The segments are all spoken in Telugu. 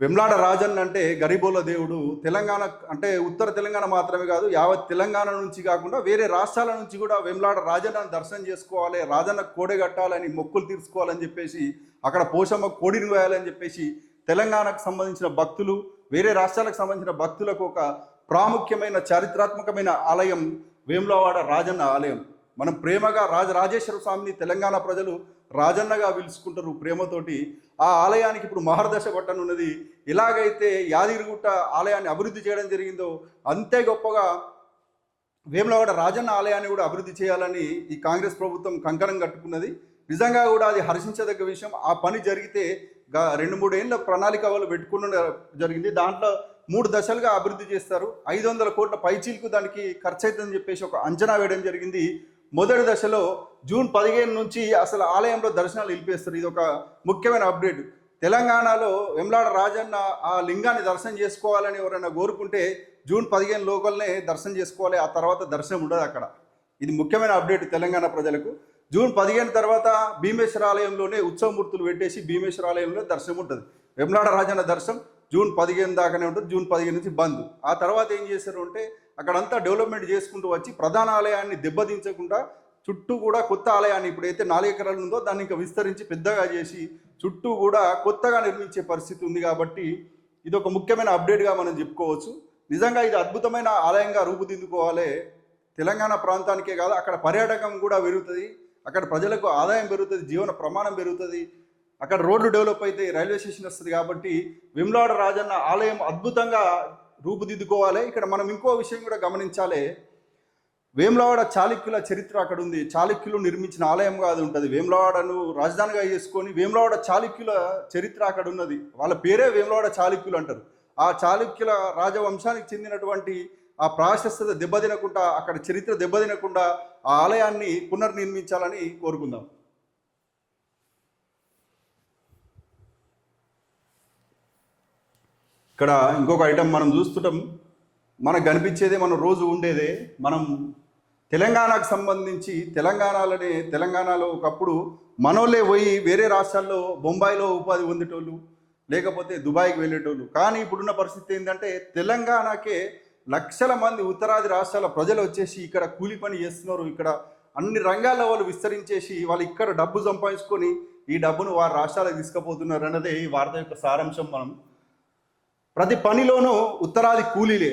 వెమ్లాడ రాజన్ అంటే గరీబోల దేవుడు. తెలంగాణ అంటే ఉత్తర తెలంగాణ మాత్రమే కాదు యావత్ తెలంగాణ నుంచి కాకుండా వేరే రాష్ట్రాల నుంచి కూడా వెమ్లాడ రాజన్నను దర్శనం చేసుకోవాలి రాజన్న కోడె కట్టాలని మొక్కులు తీర్చుకోవాలని చెప్పేసి అక్కడ పోషమ్మ కోడిని వేయాలని చెప్పేసి తెలంగాణకు సంబంధించిన భక్తులు వేరే రాష్ట్రాలకు సంబంధించిన భక్తులకు ఒక ప్రాముఖ్యమైన చారిత్రాత్మకమైన ఆలయం వేములవాడ రాజన్న ఆలయం. మనం ప్రేమగా రాజ రాజేశ్వర స్వామిని తెలంగాణ ప్రజలు రాజన్నగా పిలుచుకుంటారు ప్రేమతోటి ఆ ఆలయానికి ఇప్పుడు మహర్దశ పట్టనున్నది ఎలాగైతే యాదగిరిగుట్ట ఆలయాన్ని అభివృద్ధి చేయడం జరిగిందో అంతే గొప్పగా వేములవాడ రాజన్న ఆలయాన్ని కూడా అభివృద్ధి చేయాలని ఈ కాంగ్రెస్ ప్రభుత్వం కంకణం కట్టుకున్నది. నిజంగా కూడా అది హర్షించదగ్గ విషయం. ఆ పని జరిగితే రెండు మూడు ఏళ్ళ ప్రణాళిక వాళ్ళు పెట్టుకున్న జరిగింది. దాంట్లో మూడు దశలుగా అభివృద్ధి చేస్తారు. ఐదు వందల కోట్ల పైచీలకు దానికి ఖర్చు అవుతుందని చెప్పేసి ఒక అంచనా వేయడం జరిగింది. మొదటి దశలో జూన్ పదిహేను నుంచి అసలు ఆలయంలో దర్శనాలు నిలిపేస్తారు. ఇది ఒక ముఖ్యమైన అప్డేట్. తెలంగాణలో వెమ్లాడ రాజన్న ఆ లింగాన్ని దర్శనం చేసుకోవాలని ఎవరైనా కోరుకుంటే జూన్ పదిహేను లోకల్నే దర్శనం చేసుకోవాలి. ఆ తర్వాత దర్శనం ఉండదు అక్కడ. ఇది ముఖ్యమైన అప్డేట్ తెలంగాణ ప్రజలకు. జూన్ పదిహేను తర్వాత భీమేశ్వర ఆలయంలోనే ఉత్సవమూర్తులు పెట్టేసి భీమేశ్వర ఆలయంలో దర్శనం ఉంటుంది. వెమ్లాడ రాజన్న దర్శనం జూన్ పదిహేను దాకానే ఉంటుంది. జూన్ పదిహేను నుంచి బంద్. ఆ తర్వాత ఏం చేశారు అంటే అక్కడంతా డెవలప్మెంట్ చేసుకుంటూ వచ్చి ప్రధాన ఆలయాన్ని దెబ్బతించకుండా చుట్టూ కూడా కొత్త ఆలయాన్ని ఇప్పుడైతే నాలుగు ఎకరాలు ఉందో దాన్ని ఇంకా విస్తరించి పెద్దగా చేసి చుట్టూ కూడా కొత్తగా నిర్మించే పరిస్థితి ఉంది కాబట్టి ఇది ఒక ముఖ్యమైన అప్డేట్గా మనం చెప్పుకోవచ్చు. నిజంగా ఇది అద్భుతమైన ఆలయంగా రూపుదిద్దుకోవాలి. తెలంగాణ ప్రాంతానికే కాదు అక్కడ పర్యాటకం కూడా పెరుగుతుంది. అక్కడ ప్రజలకు ఆదాయం పెరుగుతుంది జీవన ప్రమాణం పెరుగుతుంది. అక్కడ రోడ్లు డెవలప్ అయితే రైల్వే స్టేషన్ వస్తుంది కాబట్టి విమ్లాడ రాజన్న ఆలయం అద్భుతంగా రూపుదిద్దుకోవాలి. ఇక్కడ మనం ఇంకో విషయం కూడా గమనించాలి. వేములవాడ చాళుక్యుల చరిత్ర అక్కడ ఉంది చాళుక్యులు నిర్మించిన ఆలయంగా అది ఉంటుంది. వేములవాడను రాజధానిగా చేసుకొని వేములవాడ చాళుక్యుల చరిత్ర అక్కడ ఉన్నది వాళ్ళ పేరే వేములవాడ చాళుక్యులు అంటారు. ఆ చాళుక్యుల రాజవంశానికి చెందినటువంటి ఆ ప్రాశస్త్యత దెబ్బతినకుండా అక్కడ చరిత్ర దెబ్బతినకుండా ఆ ఆలయాన్ని పునర్నిర్మించాలని కోరుకుందాం. ఇక్కడ ఇంకొక ఐటెం మనం చూస్తుంటాం. మనకు కనిపించేదే మనం రోజు ఉండేదే మనం తెలంగాణకు సంబంధించి తెలంగాణలోనే తెలంగాణలో ఒకప్పుడు మనోళ్ళే పోయి వేరే రాష్ట్రాల్లో బొంబాయిలో ఉపాధి పొందేటోళ్ళు లేకపోతే దుబాయ్కి వెళ్ళేటోళ్ళు. కానీ ఇప్పుడున్న పరిస్థితి ఏంటంటే తెలంగాణకే లక్షల మంది ఉత్తరాది రాష్ట్రాల ప్రజలు వచ్చేసి ఇక్కడ కూలి పని చేస్తున్నారు. ఇక్కడ అన్ని రంగాల్లో వాళ్ళు విస్తరించేసి వాళ్ళు ఇక్కడ డబ్బు సంపాదించుకొని ఈ డబ్బును వారి రాష్ట్రాలకు తీసుకుపోతున్నారు అన్నదే ఈ వార్త యొక్క సారాంశం మనం ప్రతి పనిలోనూ ఉత్తరాది కూలీలే.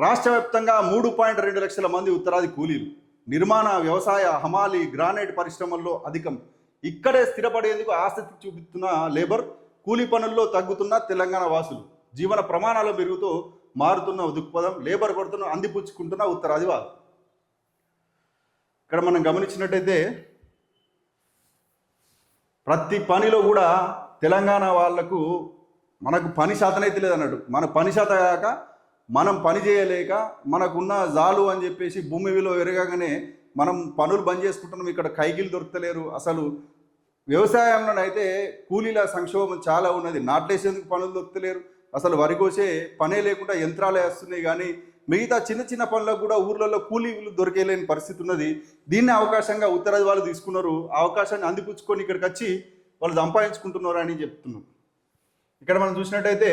రాష్ట్ర వ్యాప్తంగా మూడు పాయింట్ రెండు లక్షల మంది ఉత్తరాది కూలీలు. నిర్మాణ వ్యవసాయ హమాలి గ్రానైట్ పరిశ్రమల్లో అధికం. ఇక్కడే స్థిరపడేందుకు ఆసక్తి చూపుతున్న లేబర్ కూలీ పనుల్లో తగ్గుతున్న తెలంగాణ వాసులు. జీవన ప్రమాణాలు పెరుగుతూ మారుతున్న దృక్పథం లేబర్ కొడుతున్న అందిపుచ్చుకుంటున్న ఉత్తరాది ఇక్కడ మనం గమనించినట్టయితే ప్రతి పనిలో కూడా తెలంగాణ వాళ్ళకు మనకు పని శాతం అయితే లేదన్నాడు మన పని శాతం కాక మనం పని చేయలేక మనకున్న జాలు అని చెప్పేసి భూమి విలువ ఎరగగానే మనం పనులు బంద్ చేసుకుంటున్నాం. ఇక్కడ కైగిలు దొరకలేరు అసలు వ్యవసాయంలోనైతే కూలీల సంక్షోభం చాలా ఉన్నది. నాట్లేసేందుకు పనులు దొరకలేరు అసలు వరి కోసే పనే లేకుండా యంత్రాలే వస్తున్నాయి కానీ మిగతా చిన్న చిన్న పనులకు కూడా ఊర్లలో కూలీలు దొరికేలేని పరిస్థితి ఉన్నది. దీన్ని అవకాశంగా ఉత్తరాది వాళ్ళు తీసుకున్నారు. అవకాశాన్ని అందిపుచ్చుకొని ఇక్కడికి వచ్చి వాళ్ళు సంపాదించుకుంటున్నారు అని చెప్తున్నాం. ఇక్కడ మనం చూసినట్టయితే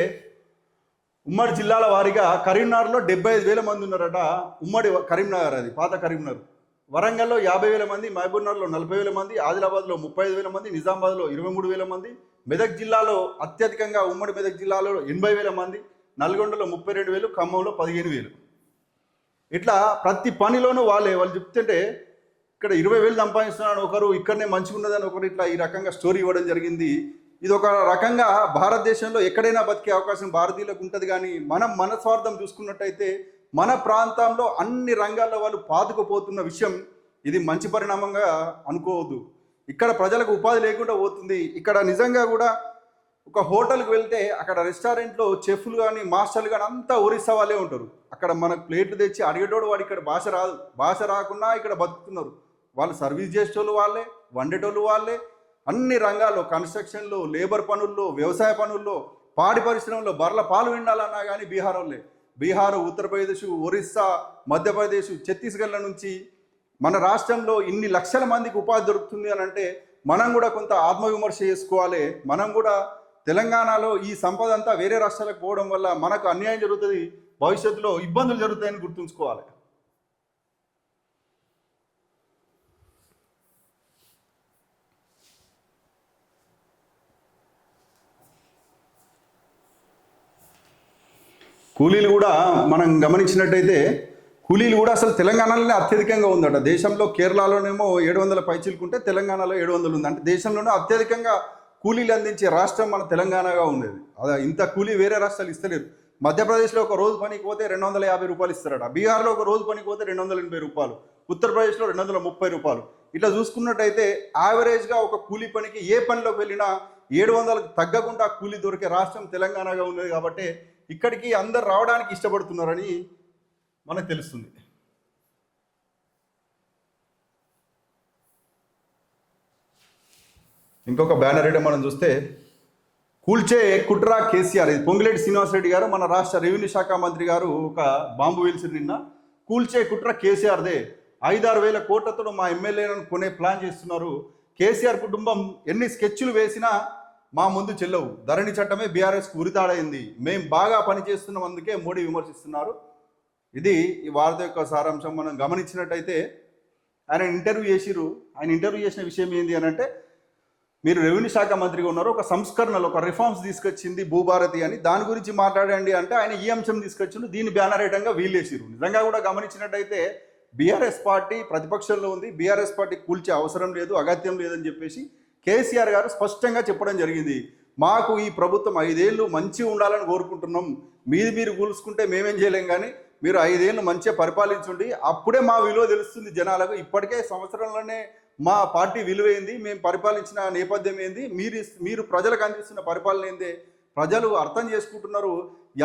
ఉమ్మడి జిల్లాల వారీగా కరీంనగర్లో డెబ్బై ఐదు వేల మంది ఉన్నారట. ఉమ్మడి కరీంనగర్ అది పాత కరీంనగర్. వరంగల్లో యాభై వేల మంది మహబూబ్నగర్లో నలభై వేల మంది ఆదిలాబాద్లో ముప్పై ఐదు వేల మంది నిజామాబాద్లో ఇరవై మూడు వేల మంది మెదక్ జిల్లాలో అత్యధికంగా ఉమ్మడి మెదక్ జిల్లాలో ఎనభై వేల మంది నల్గొండలో ముప్పై రెండు వేలు ఖమ్మంలో పదిహేను వేలు ఇట్లా ప్రతి పనిలోనూ వాళ్ళే వాళ్ళు చెప్తుంటే ఇక్కడ ఇరవై వేలు సంపాదిస్తున్నాను ఒకరు ఇక్కడనే మంచిగా ఉన్నదని ఒకరు ఇట్లా ఈ రకంగా స్టోరీ ఇవ్వడం జరిగింది. ఇది ఒక రకంగా భారతదేశంలో ఎక్కడైనా బతికే అవకాశం భారతీయులకు ఉంటుంది కానీ మనం మన స్వార్థం చూసుకున్నట్టయితే మన ప్రాంతంలో అన్ని రంగాల్లో వాళ్ళు పాతుకుపోతున్న విషయం ఇది మంచి పరిణామంగా అనుకోవద్దు. ఇక్కడ ప్రజలకు ఉపాధి లేకుండా పోతుంది. ఇక్కడ నిజంగా కూడా ఒక హోటల్కి వెళ్తే అక్కడ రెస్టారెంట్లో చెఫ్లు కానీ మాస్టర్లు కానీ అంతా ఒరిస్సా వాళ్ళే ఉంటారు. అక్కడ మనకు ప్లేట్లు తెచ్చి అడిగేటోడు వాడు ఇక్కడ భాష రాదు. భాష రాకుండా ఇక్కడ బతుకుతున్నారు. వాళ్ళు సర్వీస్ చేసేటోళ్ళు వాళ్ళే వండేటోళ్ళు వాళ్ళే అన్ని రంగాల్లో కన్స్ట్రక్షన్లో లేబర్ పనుల్లో వ్యవసాయ పనుల్లో పాడి పరిశ్రమలో బర్ల పాలు విండాలన్నా కానీ బీహార్ వాళ్ళే బీహార్ ఉత్తరప్రదేశ్ ఒరిస్సా మధ్యప్రదేశ్ ఛత్తీస్గఢ్ల నుంచి మన రాష్ట్రంలో ఇన్ని లక్షల మందికి ఉపాధి దొరుకుతుంది అని అంటే మనం కూడా కొంత ఆత్మవిమర్శ చేసుకోవాలి. మనం కూడా తెలంగాణలో ఈ సంపద అంతా వేరే రాష్ట్రాలకు పోవడం వల్ల మనకు అన్యాయం జరుగుతుంది భవిష్యత్తులో ఇబ్బందులు జరుగుతాయని గుర్తుంచుకోవాలి. కూలీలు కూడా మనం గమనించినట్టయితే కూలీలు కూడా అసలు తెలంగాణలోనే అత్యధికంగా ఉందట. దేశంలో కేరళలోనేమో ఏడు వందల పైచిలుకుంటే తెలంగాణలో ఏడు వందలు ఉంది. అంటే దేశంలోనే అత్యధికంగా కూలీలు అందించే రాష్ట్రం మన తెలంగాణగా ఉండేది. అదే ఇంత కూలీ వేరే రాష్ట్రాలు ఇస్తలేరు. మధ్యప్రదేశ్లో ఒక రోజు పనికి పోతే రెండు వందల యాభై రూపాయలు ఇస్తారట. బీహార్లో ఒక రోజు పనికి పోతే రెండు వందల ఎనభై రూపాయలు. ఉత్తరప్రదేశ్లో రెండు వందల ముప్పై రూపాయలు. ఇట్లా చూసుకున్నట్టయితే యావరేజ్గా ఒక కూలీ పనికి ఏ పనిలోకి వెళ్ళినా ఏడు వందలకు తగ్గకుండా కూలీ దొరికే రాష్ట్రం తెలంగాణగా ఉన్నది కాబట్టి ఇక్కడికి అందరు రావడానికి ఇష్టపడుతున్నారని మనకు తెలుస్తుంది. ఇంకొక బ్యానర్ ఐటమ్ మనం చూస్తే కూల్చే కుట్రా కేసీఆర్ ఇది పొంగిరెడ్డి శ్రీనివాసరెడ్డి గారు మన రాష్ట్ర రెవెన్యూ శాఖ మంత్రి గారు ఒక బాంబు వేల్సి నిన్న. కూల్చే కుట్ర కేసీఆర్దే ఐదారు వేల కోట్లతో మా ఎమ్మెల్యేలను కొనే ప్లాన్ చేస్తున్నారు. కేసీఆర్ కుటుంబం ఎన్ని స్కెచ్లు వేసినా మా ముందు చెల్లవు. ధరణి చట్టమే బీఆర్ఎస్కు ఉరితాడైంది. మేము బాగా పనిచేస్తున్నాం అందుకే మోడీ విమర్శిస్తున్నారు. ఇది ఈ వార్త యొక్క సారాంశం. మనం గమనించినట్టయితే ఆయన ఇంటర్వ్యూ చేసిరు ఆయన ఇంటర్వ్యూ చేసిన విషయం ఏంటి అని అంటే మీరు రెవెన్యూ శాఖ మంత్రిగా ఉన్నారు ఒక సంస్కరణలు ఒక రిఫార్మ్స్ తీసుకొచ్చింది భూభారతి అని. దాని గురించి మాట్లాడండి అంటే ఆయన ఈ అంశం తీసుకొచ్చిండు. దీన్ని బ్యానర్ ఐటంగా వీల్లేసిరు నిజంగా కూడా గమనించినట్టయితే బీఆర్ఎస్ పార్టీ ప్రతిపక్షంలో ఉంది. బీఆర్ఎస్ పార్టీ కూల్చే అవసరం లేదు అగత్యం లేదని చెప్పేసి కేసీఆర్ గారు స్పష్టంగా చెప్పడం జరిగింది. మాకు ఈ ప్రభుత్వం ఐదేళ్ళు మంచిగా ఉండాలని కోరుకుంటున్నాం. మీది మీరు కూల్చుకుంటే మేమేం చేయలేం కానీ మీరు ఐదేళ్ళు మంచిగా పరిపాలించండి అప్పుడే మా విలువ తెలుస్తుంది జనాలకు. ఇప్పటికే సంవత్సరంలోనే మా పార్టీ విలువైంది. మేము పరిపాలించిన నేపథ్యం ఏంది? మీరు మీరు ప్రజలకు అందిస్తున్న పరిపాలన ఏంది? ప్రజలు అర్థం చేసుకుంటున్నారు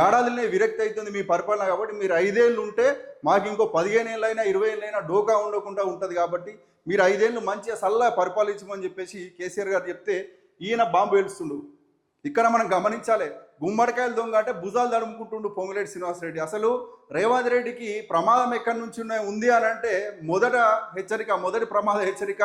ఏడాదిలోనే విరక్తి అవుతుంది మీ పరిపాలన కాబట్టి మీరు ఐదేళ్ళు ఉంటే మాకు ఇంకో పదిహేను ఏళ్ళైనా ఇరవై ఏళ్ళైనా డోకా ఉండకుండా ఉంటుంది కాబట్టి మీరు ఐదేళ్ళు మంచిగా సల్లా పరిపాలించమని చెప్పేసి కేసీఆర్ గారు చెప్తే ఈయన బాంబు వేలుస్తుండు ఇక్కడ మనం గమనించాలి గుమ్మడికాయలు దొంగ అంటే భుజాలు తడుముకుంటుండు పొంగులేటి శ్రీనివాసరెడ్డి. అసలు రేవంత్ రెడ్డికి ప్రమాదం ఎక్కడి నుంచి ఉన్నాయి ఉంది అని అంటే మొదట హెచ్చరిక మొదటి ప్రమాద హెచ్చరిక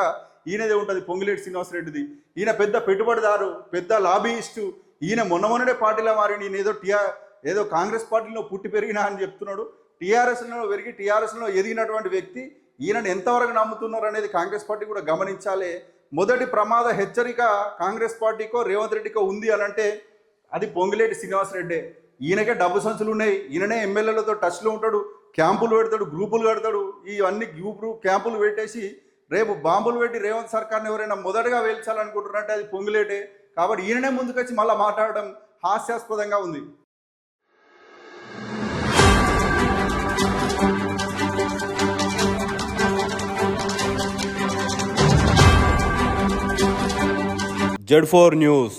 ఈయనదే ఉంటుంది పొంగులేటి శ్రీనివాసరెడ్డిది. ఈయన పెద్ద పెట్టుబడిదారు పెద్ద లాబీయిస్టు ఈయన మొన్న మొన్నడే పార్టీలో మారి నేను ఏదో టీఆర్ ఏదో కాంగ్రెస్ పార్టీలో పుట్టి పెరిగినా అని చెప్తున్నాడు. టీఆర్ఎస్లో పెరిగి టీఆర్ఎస్లో ఎదిగినటువంటి వ్యక్తి ఈయనను ఎంతవరకు నమ్ముతున్నారు అనేది కాంగ్రెస్ పార్టీ కూడా గమనించాలి. మొదటి ప్రమాద హెచ్చరిక కాంగ్రెస్ పార్టీకో రేవంత్ రెడ్డికో ఉంది అని అంటే అది పొంగిలేటి శ్రీనివాసరెడ్డి. ఈయనకే డబ్బు సంచులు ఉన్నాయి. ఈయననే ఎమ్మెల్యేలతో టచ్లో ఉంటాడు. క్యాంపులు పెడతాడు గ్రూపులు పెడతాడు ఇవన్నీ గ్రూపులు క్యాంపులు పెట్టేసి రేపు బాంబులు పెట్టి రేవంత్ సర్కార్ని ఎవరైనా మొదటగా వేల్చాలనుకుంటున్నారంటే అది పొంగిలేటే. కాబట్టి ఈయననే ముందుకొచ్చి మళ్ళీ మాట్లాడడం హాస్యాస్పదంగా ఉంది. Z four news.